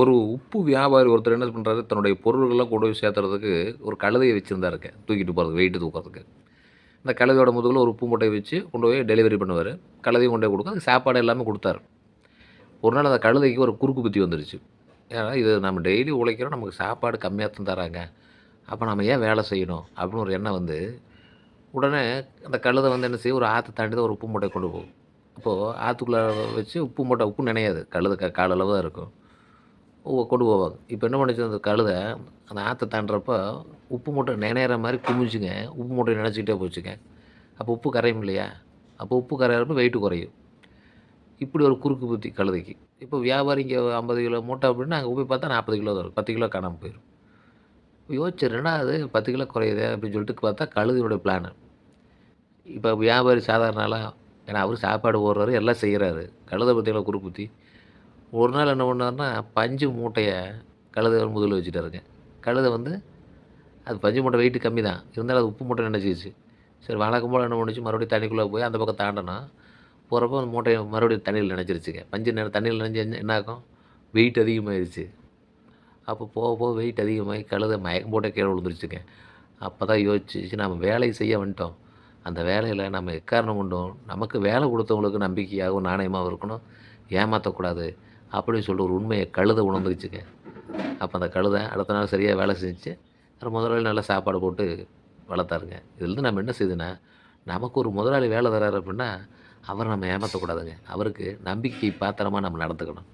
ஒரு உப்பு வியாபாரி ஒருத்தர் என்ன பண்ணுறாரு தன்னுடைய பொருள்கள்லாம் கொண்டு போய் சேர்த்துறதுக்கு ஒரு கழுதையை வச்சுருந்தாருங்க தூக்கிட்டு போகிறதுக்கு வெயிட்டு தூக்கிறதுக்கு. இந்த கழுதையோட முதுகில் ஒரு உப்பு மூட்டையை வச்சு கொண்டு போய் டெலிவரி பண்ணுவார். கழுதையும் கொண்டு போய் கொடுக்கும். அதுக்கு சாப்பாடு எல்லாமே கொடுத்தாரு. ஒரு நாள் அந்த கழுதைக்கு ஒரு குறுக்கு புத்தி வந்துருச்சு. ஏன்னா இது நம்ம டெய்லி உழைக்கிறோம். நமக்கு சாப்பாடு கம்மியாக தான் தராங்க. அப்போ நம்ம ஏன் வேலை செய்யணும்? அப்படின்னு ஒரு எண்ணம் வந்து உடனே அந்த கழுதை வந்து என்ன செய்யும்? ஒரு ஆற்று தாண்டி தான் ஒரு உப்பு மூட்டையை கொண்டு போகும். அப்போது ஆற்றுக்குள்ளே வச்சு உப்பு மூட்டை உப்பு நினையாது. கழுது க கால் தான் இருக்கும். கொண்டு போவாங்க. இப்போ என்ன பண்ணுச்சு அந்த கழுதை அந்த ஆற்றை தாண்டுறப்ப உப்பு மூட்டை நினைகிற மாதிரி குமிச்சுங்க உப்பு மூட்டை நினச்சிக்கிட்டே போச்சுங்க. அப்போ உப்பு கரையும் இல்லையா? அப்போ உப்பு கரையிறப்ப வெயிட்டு குறையும். இப்படி ஒரு குறுக்கு புத்தி கழுதைக்கு. இப்போ வியாபாரிங்க ஐம்பது கிலோ மூட்டை அப்படின்னா அங்கே போய் பார்த்தா நாற்பது கிலோ தான் பத்து கிலோ காணாமல் போயிடும் யோசிச்சு ரெண்டாவது பத்து கிலோ குறையுதே அப்படின்னு சொல்லிட்டு பார்த்தா கழுதையோட பிளானு இப்போ வியாபாரி சாதாரணலாம் ஏன்னா அவர் சாப்பாடு போடுறாரு எல்லாம் செய்கிறாரு கழுதை பற்றியெல்லாம் குறுக்குத்தி ஒரு நாள் என்ன பண்ணாருன்னா பஞ்சு மூட்டையை கழுதை முதுகில் வச்சுட்டாருங்க. கழுதை வந்து அது பஞ்சு மூட்டை வெயிட்டு கம்மி தான் இருந்தாலும் அது உப்பு மூட்டை நினச்சிச்சு சரி வழக்கம் போல் என்ன பண்ணுச்சு மறுபடியும் தண்ணிக்குள்ளே போய் அந்த பக்கம் தாண்டினா போகிறப்போ அந்த மூட்டையை மறுபடியும் தண்ணியில் நினச்சிருச்சுங்க. பஞ்சு நெ தண்ணியில் நினச்சி என்ன ஆகும்? வெயிட் அதிகமாகிடுச்சு அப்போ போக போக வெயிட் அதிகமாகி கழுதை மயக்கம் போட்டே கீழே விழுந்துருச்சுங்க. அப்போ தான் யோசிச்சு நம்ம வேலையை செய்ய வந்துட்டோம். அந்த வேலையில் நம்ம எக்காரணம் கொண்டும்? நமக்கு வேலை கொடுத்தவங்களுக்கு நம்பிக்கையாகவும் நாணயமாகவும் இருக்கணும். ஏமாற்றக்கூடாது அப்படின்னு சொல்லிட்டு ஒரு உண்மையை கழுதை உணர்ந்துருச்சுங்க. அப்போ அந்த கழுதை அடுத்த நாள் சரியாக வேலை செஞ்சுச்சு. அப்புறம் முதலாளி நல்லா சாப்பாடு போட்டு வளர்த்தாருங்க. இதுலேருந்து நம்ம என்ன செய்யுதுன்னா நமக்கு ஒரு முதலாளி வேலை தராரு அப்படின்னா அவரை நம்ம ஏமாற்றக்கூடாதுங்க அவருக்கு நம்பிக்கை பாத்திரமாக நம்ம நடந்துக்கணும்.